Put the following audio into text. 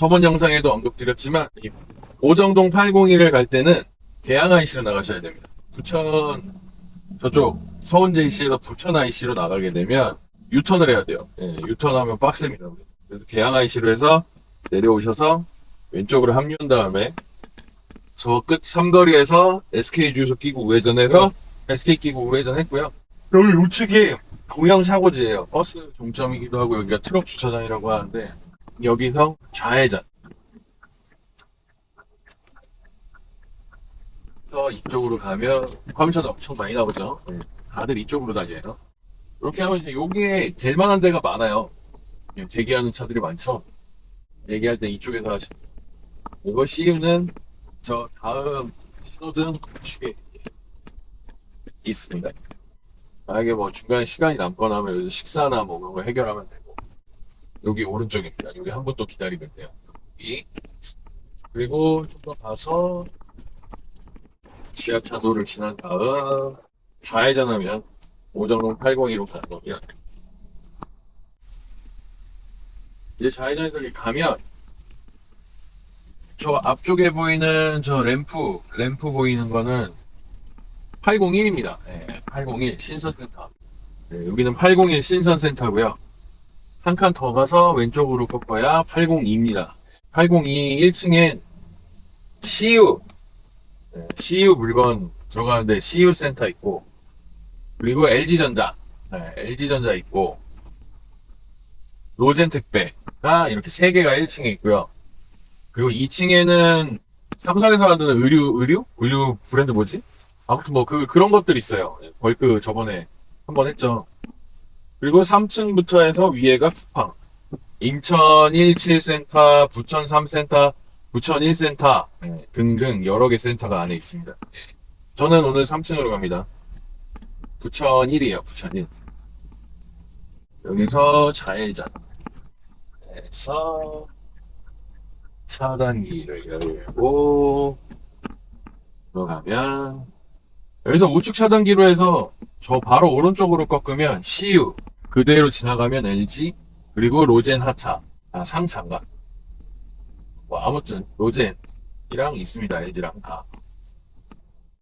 저번 영상에도 언급드렸지만 이 오정동 801을 갈 때는 대양 IC로 나가셔야 됩니다. 부천 저쪽 서운 JC에서 부천 IC로 나가게 되면 유턴을 해야 돼요. 예, 유턴하면 빡셉니다. 그래서 대양 IC로 해서 내려오셔서 왼쪽으로 합류한 다음에 저 끝 삼거리에서 SK 주유소 끼고 우회전해서 SK 끼고 우회전했고요. 여기 우측이 동형 사고지예요. 버스 종점이기도 하고 여기가 트럭 주차장이라고 하는데 여기서 좌회전. 저 이쪽으로 가면 화면차도 엄청 많이 나오죠. 네. 다들 이쪽으로 다녀요. 이렇게 하면 이제 여기에 될 만한 데가 많아요. 그냥 대기하는 차들이 많죠. 대기할 때 이쪽에서 하시. 이거 CU는 저 다음 신호등 축에 있습니다. 만약에 뭐 중간에 시간이 남거나 하면 식사나 뭐 그런 거 해결하면 되고 여기 오른쪽입니다. 여기 한분또 기다리고 있네요. 여기 그리고 좀 더 가서 지하차도를 지난 다음 좌회전하면 오정동 802로 가는 겁니다. 이제 좌회전에서 여기 가면 저 앞쪽에 보이는 저 램프 램프 보이는 거는 801입니다. 801 신선센터. 네, 여기는 801 신선센터고요. 한 칸 더 가서 왼쪽으로 꺾어야 802입니다. 802 1층엔 CU 네, CU 물건 들어가는데 CU 센터 있고 그리고 LG전자 네, LG전자 있고 로젠 택배가 이렇게 세 개가 1층에 있고요. 그리고 2층에는 삼성에서 만드는 의류 의류 의류 브랜드 뭐지? 아무튼 뭐 그 그런 것들 있어요. 벌크 저번에 한 번 했죠. 그리고 3층부터 해서 위에가 쿠팡, 인천 17센터, 부천 3센터, 부천 1센터 네, 등등 여러 개 센터가 안에 있습니다. 저는 오늘 3층으로 갑니다. 부천 1이에요. 부천 1. 여기서 좌회전 해서 차단기를 열고 들어가면 여기서 우측 차단기로 해서 저 바로 오른쪽으로 꺾으면 CU 그대로 지나가면 LG 그리고 로젠 하차. 아 상차인가. 뭐 아무튼 로젠이랑 있습니다 LG랑 다